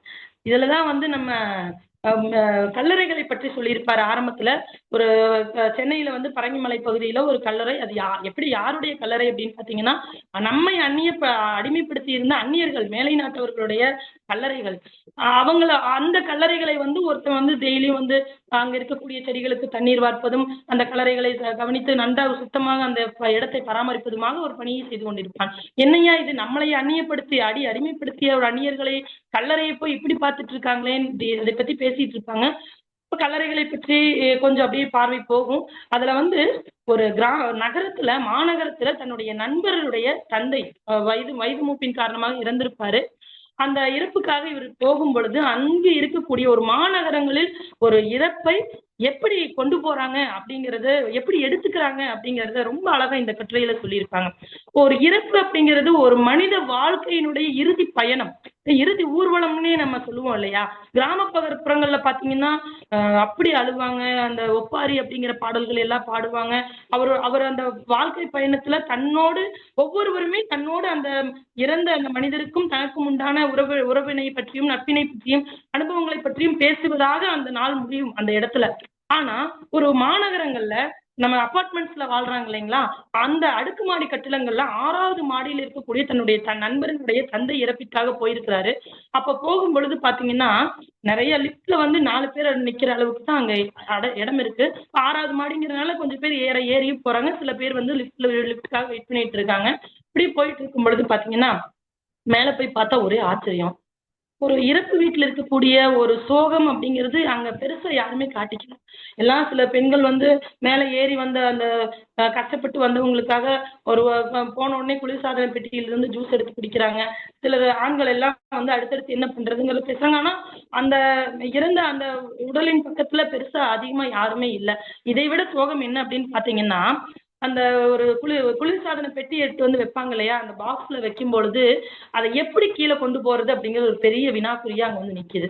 Speaker 2: இதுலதான் வந்து நம்ம கல்லறைகளை பற்றி சொல்லியிருப்பார் ஆரம்பத்துல. ஒரு சென்னையில வந்து பரங்கிமலை பகுதியில ஒரு கல்லறை. அது யா எப்படி யாருடைய கல்லறை அப்படின்னு பாத்தீங்கன்னா நம்மை அந்நிய அடிமைப்படுத்தி இருந்த அந்நியர்கள் மேலை நாட்டவர்களுடைய கல்லறைகள். அவங்கள அந்த கல்லறைகளை வந்து ஒருத்தன் வந்து டெய்லியும் வந்து அங்க இருக்கக்கூடிய செடிகளுக்கு தண்ணீர் வார்ப்பதும் அந்த கலரைகளை கவனித்து நன்றாக சுத்தமாக அந்த இடத்தை பராமரிப்பதுமாக ஒரு பணியை செய்து கொண்டிருப்பான். என்னையா இது? நம்மளை அந்நியப்படுத்தி அடி அடிமைப்படுத்திய ஒரு அந்நியர்களை கல்லறையை போய் இப்படி பார்த்துட்டு இருக்காங்களேன்னு இதை- பத்தி பேச பேசிட்டு இருப்பாங்க. இப்ப கல்லறைகளை பற்றி கொஞ்சம் அப்படியே பார்வை போகும். அதுல வந்து ஒரு கிரா நகரத்துல மாநகரத்துல தன்னுடைய நண்பர்களுடைய தந்தை வயது வயது மூப்பின் காரணமாக இறந்திருப்பாரு. அந்த இறப்புக்காக இவர் போகும் பொழுது அங்கு இருக்கக்கூடிய ஒரு மாநகரங்களில் ஒரு இறப்பை எப்படி கொண்டு போறாங்க அப்படிங்கறத எப்படி எடுத்துக்கிறாங்க அப்படிங்கறத ரொம்ப அழகா இந்த கட்டுரையில சொல்லியிருப்பாங்க ஒரு இறப்பு அப்படிங்கிறது ஒரு மனித வாழ்க்கையினுடைய இறுதி பயணம். இறுதி ஊர்வலம்னே நம்ம சொல்லுவோம் இல்லையா? கிராமப்புறங்கள்ல பாத்தீங்கன்னா அப்படி அழுவாங்க அந்த ஒப்பாரி அப்படிங்கிற பாடல்கள் எல்லாம் பாடுவாங்க. அவர் அவர் அந்த வாழ்க்கை பயணத்துல தன்னோடு ஒவ்வொருவருமே தன்னோடு அந்த இறந்த அந்த மனிதருக்கும் தனக்கும் உண்டான உறவு உறவினை பற்றியும் நட்பினை பற்றியும் அனுபவங்களை பற்றியும் பேசுவதாக அந்த நாள் முடியும் அந்த இடத்துல. ஆனா ஒரு மாநகரங்கள்ல நம்ம அபார்ட்மெண்ட்ஸ்ல வாழ்றாங்க இல்லைங்களா? அந்த அடுக்குமாடி கட்டிடங்கள்ல ஆறாவது மாடியில் இருக்கக்கூடிய தன்னுடைய தன் நண்பர்களுடைய தந்தை இறப்பிற்காக போயிருக்கிறாரு. அப்ப போகும் பொழுது பாத்தீங்கன்னா நிறைய லிப்ட்ல வந்து நாலு பேர் நிக்கிற அளவுக்கு தான் அங்க அட- இடம் இருக்கு. ஆறாவது மாடிங்கிறதுனால கொஞ்சம் பேர் ஏற ஏறியும் போறாங்க. சில பேர் வந்து லிஃப்ட்ல லிப்டுக்காக வெயிட் பண்ணிட்டு இருக்காங்க. இப்படி போயிட்டு இருக்கும் பொழுது பாத்தீங்கன்னா மேல போய் பார்த்தா ஒரே ஆச்சரியம். ஒரு இறப்பு வீட்டுல இருக்கக்கூடிய ஒரு சோகம் அப்படிங்கிறது அங்க பெருசா யாருமே காட்டிக்கல. எல்லாம் சில பெண்கள் வந்து மேல ஏறி வந்த அந்த கஷ்டப்பட்டு வந்தவங்களுக்காக ஒரு போன உடனே குளிர்சாதன பெட்டியில இருந்து ஜூஸ் எடுத்து குடிக்கிறாங்க. சில ஆண்கள் எல்லாம் வந்து அடுத்தடுத்து என்ன பண்றதுங்கிறத பேசுறாங்க. ஆனா அந்த இறந்த அந்த உடலின் பக்கத்துல பெருசா அதிகமா யாருமே இல்ல. இதை விட சோகம் என்ன அப்படின்னு பாத்தீங்கன்னா அந்த ஒரு குளிர் குளிர்சாதன பெட்டி எடுத்து வந்து வைப்பாங்க இல்லையா? அந்த பாக்ஸ்ல வைக்கும் பொழுது அதை எப்படி கீழே கொண்டு போறது அப்படிங்கிறது ஒரு பெரிய வினாக்குறியா அங்க வந்து நிக்குது.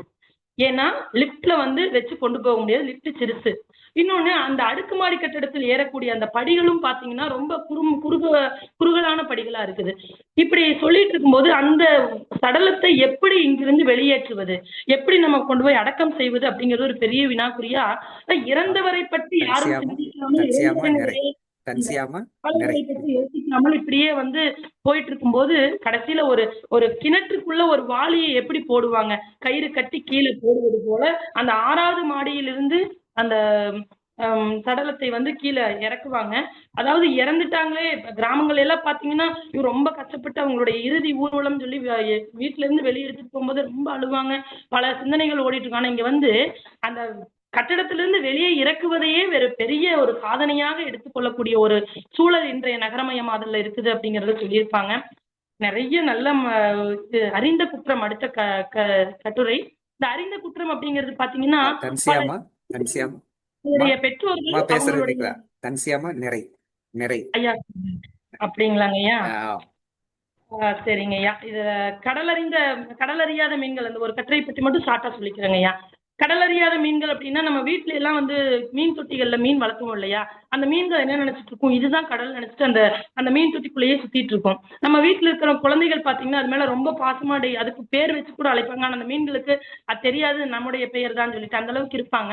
Speaker 2: ஏன்னா லிஃப்ட்ல வந்து வச்சு கொண்டு போக முடியாது. லிஃப்ட் சிறுசு. இன்னொன்னு அந்த அடுக்குமாடி கட்டடத்தில் ஏறக்கூடிய அந்த படிகளும் பாத்தீங்கன்னா ரொம்ப குறும் குறுக குறுகலான படிகளா இருக்குது. இப்படி சொல்லிட்டு இருக்கும்போது அந்த சடலத்தை எப்படி இங்கிருந்து வெளியேற்றுவது? எப்படி நம்ம கொண்டு போய் அடக்கம் செய்வது அப்படிங்கிறது ஒரு பெரிய வினாக்குறியா. இறந்தவரை பற்றி யாரும் யோசிக்காமல் இப்படியே வந்து போயிட்டு இருக்கும்போது கடைசியில ஒரு ஒரு கிணற்றுக்குள்ள ஒரு வாளியை எப்படி போடுவாங்க? கயிறு கட்டி கீழே போடுவது போல அந்த ஆறாவது மாடியிலிருந்து அந்த சடலத்தை வந்து கீழே இறக்குவாங்க. அதாவது இறந்துட்டாங்களே கிராமங்கள் எல்லாம் பாத்தீங்கன்னா ரொம்ப கஷ்டப்பட்டு அவங்களுடைய இறுதி ஊர்வலம் சொல்லி வீட்டுல இருந்து வெளியே எடுத்துட்டு போகும்போது ரொம்ப அழுவாங்க. பல சிந்தனைகள் ஓடிட்டு இருக்கு ஆனா இங்க வந்து அந்த கட்டடத்திலிருந்து வெளியே இறக்குவதையே வேறு பெரிய ஒரு சாதனையாக எடுத்துக்கொள்ளக்கூடிய ஒரு சூழல் இன்றைய நகரமயமாதல்ல இருக்குது அப்படிங்கறத சொல்லியிருப்பாங்க. நிறைய நல்ல அறிந்த குற்றம் அடுத்த க க- கட்டுரை. இந்த அறிந்த குற்றம் அப்படிங்கிறது பாத்தீங்கன்னா பெற்றோர்கள்
Speaker 1: நிறை. நிறை.
Speaker 2: ஐயா அப்படிங்களாங்க ஐயா? சரிங்க ஐயா. இது கடலறிந்த கடலறியாத மீன்கள் அந்த ஒரு கட்டுரை பற்றி மட்டும் ஷார்ட்டா சொல்லிக்கிறேங்க ஐயா. கடலறியாத மீன்கள் அப்படின்னா நம்ம வீட்ல எல்லாம் வந்து மீன் தொட்டிகள்ல மீன் வளர்த்துவோம் இல்லையா? அந்த மீன்கள் என்ன நினைச்சிட்டு இருக்கும்? இதுதான் கடல் நினைச்சிட்டு அந்த அந்த மீன் தொட்டிக்குள்ளேயே சுத்திட்டு இருக்கும். நம்ம வீட்டுல இருக்கிற குழந்தைகள் பாத்தீங்கன்னா அது மேல ரொம்ப பாசமாடி அதுக்கு பேர் வச்சு கூட அழைப்பாங்க. ஆனா அந்த மீன்களுக்கு அது தெரியாது நம்முடைய பெயர் தான் சொல்லிட்டு அந்த அளவுக்கு இருப்பாங்க.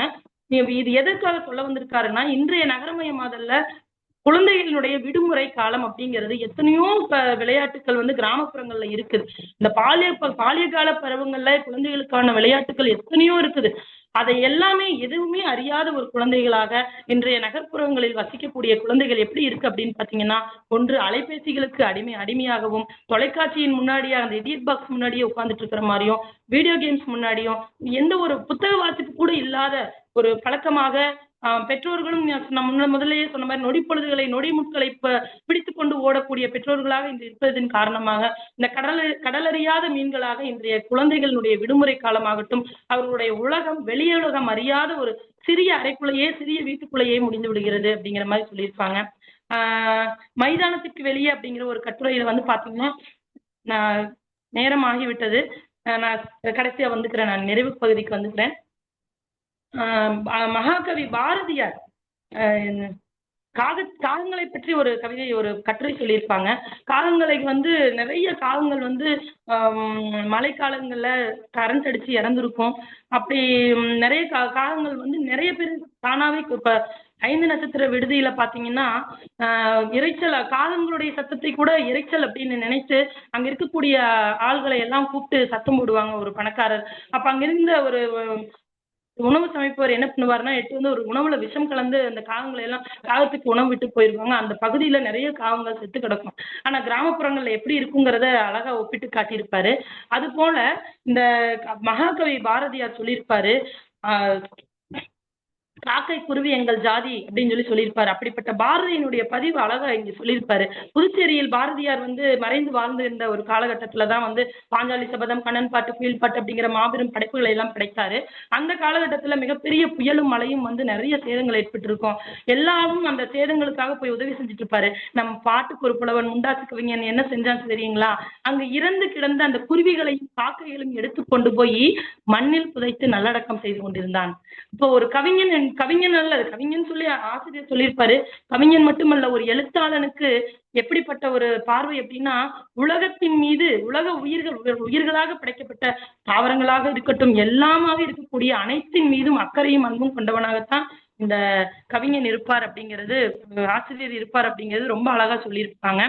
Speaker 2: இது எதற்காக சொல்ல வந்திருக்காருன்னா இன்றைய நகரமயமாதல்ல குழந்தைகளுடைய விடுமுறை காலம் அப்படிங்கிறது எத்தனையோ விளையாட்டுகள் வந்து கிராமப்புறங்கள்ல இருக்குது. இந்த பாலிய ப- பாலிய கால பருவங்கள்ல குழந்தைகளுக்கான விளையாட்டுகள் எத்தனையோ இருக்குது. அதை எல்லாமே எதுவுமே அறியாத ஒரு குழந்தைகளாக இன்றைய நகர்ப்புறங்களில் வசிக்கக்கூடிய குழந்தைகள் எப்படி இருக்கு அப்படின்னு பாத்தீங்கன்னா ஒன்று அலைபேசிகளுக்கு அடிமை அடிமையாகவும் தொலைக்காட்சியின் முன்னாடியே அந்த எடிட் பாக்ஸ் முன்னாடியே உட்கார்ந்துட்டு இருக்கிற மாதிரியும் வீடியோ கேம்ஸ் முன்னாடியும் எந்த ஒரு புத்தக வாசிப்பு கூட இல்லாத ஒரு பழக்கமாக பெற்றோர்களும் நான் முதல்லயே சொன்ன மாதிரி நொடி பொழுதுகளை நொடி முட்களை பிடித்து கொண்டு ஓடக்கூடிய பெற்றோர்களாக இன்று இருப்பதன் காரணமாக இந்த கடல் கடலறியாத மீன்களாக இன்றைய குழந்தைகளுடைய விடுமுறை காலமாகட்டும் அவர்களுடைய உலகம் வெளியுலகம் அறியாத ஒரு சிறிய அறைக்குள்ளேயே சிறிய வீட்டுக்குள்ளேயே முடிந்து விடுகிறது அப்படிங்கிற மாதிரி சொல்லியிருப்பாங்க. ஆஹ் மைதானத்துக்கு வெளியே அப்படிங்கிற ஒரு கட்டுரையில வந்து பாத்தீங்கன்னா நான் நேரம் ஆகிவிட்டது நான் கடைசியா வந்துக்கிறேன். நான் நிறைவு பகுதிக்கு வந்துக்கிறேன். மகாகவி பாரதியார் ஆஹ் காக காகங்களை பற்றி ஒரு கவிதை ஒரு கட்டுரை சொல்லியிருப்பாங்க. காகங்களை வந்து நிறைய காகங்கள் வந்து ஆம், மழைக்காலங்கள்ல கரண்ட் அடிச்சு இறந்துருக்கும். அப்படி நிறைய கா காகங்கள் வந்து நிறைய பேர் தானாவே இப்ப ஐந்து நட்சத்திர விடுதியில பாத்தீங்கன்னா ஆஹ், இரைச்சல் காகங்களுடைய சத்தத்தை கூட இரைச்சல் அப்படின்னு நினைத்து அங்க இருக்கக்கூடிய ஆள்களை எல்லாம் கூப்பிட்டு சத்தம் போடுவாங்க ஒரு பணக்காரர். அப்ப அங்க இருந்த ஒரு உணவு சமைப்பவர் என்ன பண்ணுவாருன்னா எட்டு வந்து ஒரு உணவுல விஷம் கலந்து அந்த காகங்களை எல்லாம் காகத்துக்கு உணவு விட்டு போயிருவாங்க. அந்த பகுதியில நிறைய காகங்கள் செத்து கிடக்கும். ஆனா கிராமப்புறங்கள்ல எப்படி இருக்குங்கிறத அழகா ஒப்பிட்டு காட்டியிருப்பாரு. அது போல இந்த மகாகவி பாரதியார் சொல்லியிருப்பாரு ஆஹ் காக்கை குருவி எங்கள் ஜாதி அப்படின்னு சொல்லி சொல்லியிருப்பாரு. அப்படிப்பட்ட பாரதியினுடைய பதிவு அழகா இங்க சொல்லியிருப்பாரு. புதுச்சேரியில் பாரதியார் வந்து மறைந்து வாழ்ந்து இருந்த ஒரு காலகட்டத்துல தான் வந்து பாஞ்சாலி சபதம் கண்ணன் பாட்டு புயல் பாட்டு அப்படிங்கிற மாபெரும் படைப்புகளை எல்லாம் படைத்தாரு. அந்த காலகட்டத்துல மிகப்பெரிய புயலும் மழையும் வந்து நிறைய சேதங்கள் ஏற்பட்டிருக்கும். எல்லாரும் அந்த சேதங்களுக்காக போய் உதவி செஞ்சுட்டு இருப்பாரு நம்ம பாட்டுக்கு ஒரு புலவன் முண்டாசு கவிஞன் என்ன செஞ்சான்னு தெரியுங்களா? அங்க இறந்து கிடந்த அந்த குருவிகளையும் காக்கைகளையும் எடுத்து கொண்டு போய் மண்ணில் புதைத்து நல்லடக்கம் செய்து கொண்டிருந்தான். இப்போ ஒரு கவிஞன் கவிஞன் அல்ல கவிஞன் சொல்லி ஆசிரியர் சொல்லியிருப்பாரு. கவிஞன் மட்டுமல்ல ஒரு எழுத்தாளனுக்கு எப்படிப்பட்ட ஒரு பார்வை அப்படின்னா உலகத்தின் மீது உலக உயிர்கள் உயிர்களாக படைக்கப்பட்ட தாவரங்களாக இருக்கட்டும் எல்லாமாக இருக்கக்கூடிய அனைத்தின் மீதும் அக்கறையும் அன்பும் கொண்டவனாகத்தான் இந்த கவிஞன் இருப்பார் அப்படிங்கிறது ஆசிரியர் இருப்பார் அப்படிங்கிறது ரொம்ப அழகா சொல்லியிருப்பாங்க.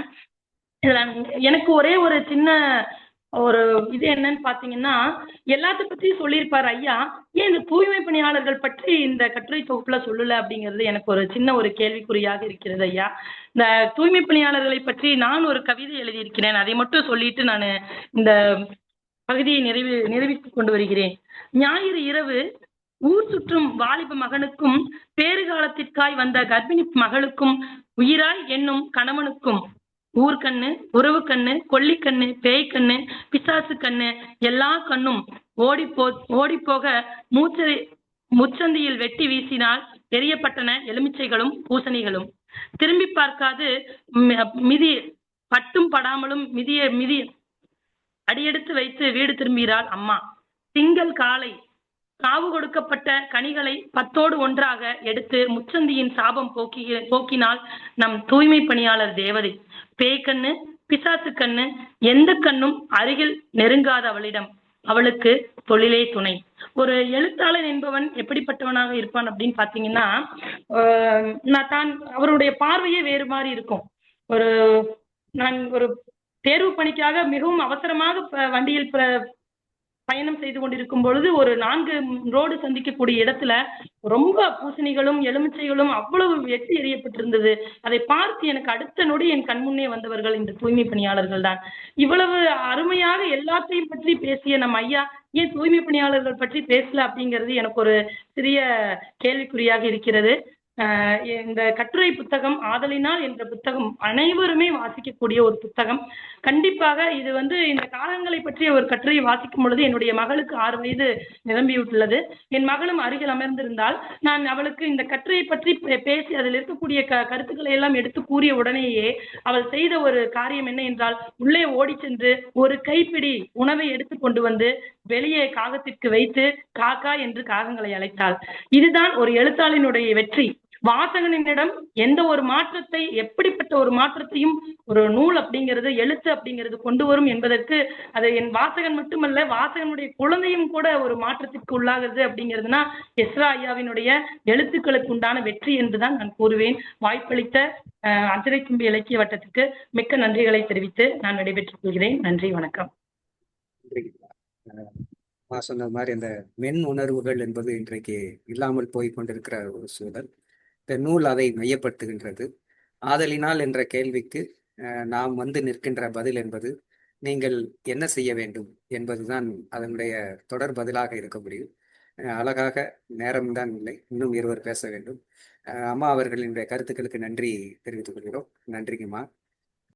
Speaker 2: இதுல எனக்கு ஒரே ஒரு சின்ன ஒரு இது என்னன்னு பாத்தீங்கன்னா எல்லாத்த பத்தியும் சொல்லியிருப்பாரு ஐயா. ஏன் இந்த தூய்மை பணியாளர்கள் பற்றி இந்த கட்டுரை தொகுப்புல சொல்லல அப்படிங்கிறது எனக்கு ஒரு சின்ன ஒரு கேள்விக்குறியாக இருக்கிறது ஐயா. இந்த தூய்மை பணியாளர்களை பற்றி நான் ஒரு கவிதை எழுதியிருக்கிறேன். அதை மட்டும் சொல்லிட்டு நான் இந்த பகுதியை நிறைவு நிறைவித்துக் கொண்டு வருகிறேன். ஞாயிறு இரவு ஊர் சுற்றும் வாலிப மகனுக்கும் பேறுகாலத்திற்காய் வந்த கர்ப்பிணி மகளுக்கும் உயிராய் என்னும் கணவனுக்கும் ஊர்க்கண்ணு உறவு கண்ணு கொல்லிக்கண்ணு பேய்க்கண்ணு பிசாசு கண்ணு எல்லா கண்ணும் ஓடிப்போ ஓடிப்போக மூச்சை முச்சந்தியில் வெட்டி வீசினால் எரியப்பட்டன எலுமிச்சைகளும் பூசணிகளும். திரும்பி பார்க்காது மிதி பட்டும் படாமலும் மிதிய மிதி அடியெடுத்து வைத்து வீடு திரும்புகிறாள் அம்மா. திங்கள் காலை காவு கொடுக்கப்பட்ட கனிகளை பத்தோடு ஒன்றாக எடுத்து முச்சந்தியின் சாபம் போக்கி போக்கினால் நம் தூய்மை பணியாளர் தேவதை. பேய்க்கண்ணு பிசாசு கண்ணு எந்த கண்ணும் அருகில் நெருங்காத அவளிடம் அவளுக்கு தொழிலே துணை. ஒரு எழுத்தாளன் என்பவன் எப்படிப்பட்டவனாக இருப்பான் அப்படின்னு பாத்தீங்கன்னா ஆஹ் நான் தான் அவருடைய பார்வையே வேறு மாதிரி இருக்கும். ஒரு நான் ஒரு தேர்வு பணிக்காக மிகவும் அவசரமாக வண்டியில் பயணம் செய்து கொண்டிருக்கும் பொழுது ஒரு நான்கு ரோடு சந்திக்கக்கூடிய இடத்துல ரொம்ப பூசணிகளும் எலுமிச்சைகளும் அவ்வளவு வெட்டி எறியப்பட்டிருந்தது. அதை பார்த்து எனக்கு அடுத்த நொடி என் கண்முன்னே வந்தவர்கள் இந்த தூய்மை பணியாளர்கள் தான். இவ்வளவு அருமையாக எல்லாத்தையும் பற்றி பேசிய நம் ஐயா ஏன் தூய்மை பணியாளர்கள் பற்றி பேசல அப்படிங்கிறது எனக்கு ஒரு சிறிய கேள்விக்குறியாக இருக்கிறது. இந்த கட்டுரை புத்தகம் ஆதலினால் என்ற புத்தகம் அனைவருமே வாசிக்கக்கூடிய ஒரு புத்தகம். கண்டிப்பாக இது வந்து இந்த காலங்களை பற்றிய ஒரு கட்டுரையை வாசிக்கும் பொழுது என்னுடைய மகளுக்கு ஆறு வயது நிரம்பிவிட்டுள்ளது என் மகளும் அருகில் அமர்ந்திருந்தால் நான் அவளுக்கு இந்த கட்டுரையை பற்றி பே- பேசி அதில் இருக்கக்கூடிய க கருத்துக்களை எல்லாம் எடுத்து கூறிய உடனேயே அவள் செய்த ஒரு காரியம் என்ன என்றால் உள்ளே ஓடி சென்று ஒரு கைப்பிடி உணவை எடுத்து கொண்டு வந்து வெளியே காகத்திற்கு வைத்து காக்கா என்று காகங்களை அழைத்தாள். இதுதான் ஒரு எழுத்தாளினுடைய வெற்றி. வாசகனிடம் எந்த ஒரு மாற்றத்தை எப்படிப்பட்ட ஒரு மாற்றத்தையும் ஒரு நூல் அப்படிங்கிறது எழுத்து அப்படிங்கிறது கொண்டு வரும் என்பதற்கு அது என் வாசகன் மட்டுமல்ல வாசகனுடைய குழந்தையும் கூட ஒரு மாற்றத்திற்கு உள்ளாகிறது அப்படிங்கிறதுனா எஸ்ரா ஐயாவினுடைய எழுத்துக்களுக்கு உண்டான வெற்றி என்றுதான் நான் கூறுவேன். வாய்ப்பளித்த அஹ், அஞ்சரை தும்பி இலக்கிய வட்டத்திற்கு மிக்க நன்றிகளை தெரிவித்து நான் விடைபெற்றுக் கொள்கிறேன். நன்றி வணக்கம்.
Speaker 1: நன்றி. சொன்ன மாதிரி அந்த மென் உணர்வுகள் என்பது இன்றைக்கு இல்லாமல் போய் கொண்டிருக்கிற ஒரு சூழல். இந்த நூல் அதை மையப்படுத்துகின்றது. ஆதலினால் என்ற கேள்விக்கு நாம் வந்து நிற்கின்ற பதில் என்பது நீங்கள் என்ன செய்ய வேண்டும் என்பதுதான் அதனுடைய தொடர் பதிலாக இருக்க முடியும். அழகாக நேரம்தான் இல்லை இன்னும் இருவர் பேச வேண்டும். அம்மா அவர்களினுடைய கருத்துக்களுக்கு நன்றி தெரிவித்துக் கொள்கிறோம். நன்றிங்கம்மா.